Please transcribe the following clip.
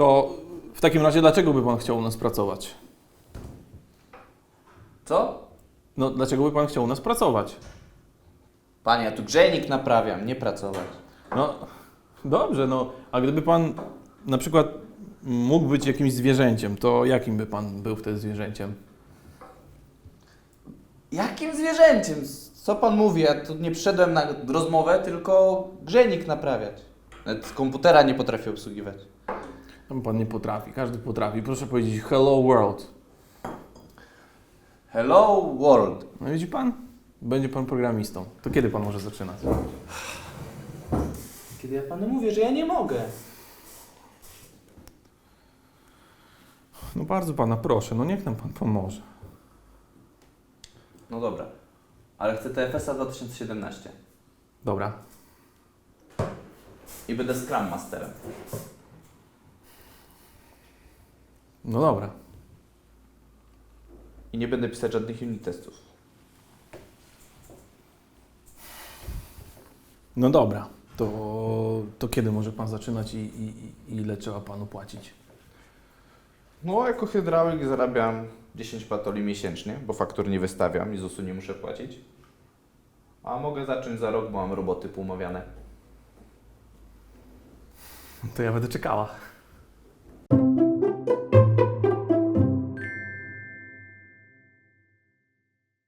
To w takim razie dlaczego by pan chciał u nas pracować? Co? No dlaczego by pan chciał u nas pracować? Panie, ja tu grzejnik naprawiam, nie pracować. No dobrze, no a gdyby pan na przykład mógł być jakimś zwierzęciem, to jakim by pan był wtedy zwierzęciem? Jakim zwierzęciem? Co pan mówi? Ja tu nie przyszedłem na rozmowę, tylko grzejnik naprawiać. Nawet komputera nie potrafię obsługiwać. No, pan nie potrafi, każdy potrafi. Proszę powiedzieć hello world. Hello world. No widzi pan? Będzie pan programistą. To kiedy pan może zaczynać? Kiedy ja panu mówię, że ja nie mogę. No bardzo pana proszę, no niech nam pan pomoże. No dobra. Ale chcę TFS-a 2017. Dobra. I będę Scrum Masterem. No dobra. I nie będę pisać żadnych unit testów. No dobra. To, to kiedy może pan zaczynać i, i, i ile trzeba panu płacić? No, jako hydraulik zarabiam 10 patoli miesięcznie, bo faktur nie wystawiam i ZUS-u nie muszę płacić. A mogę zacząć za rok, bo mam roboty poumawiane. To ja będę czekała.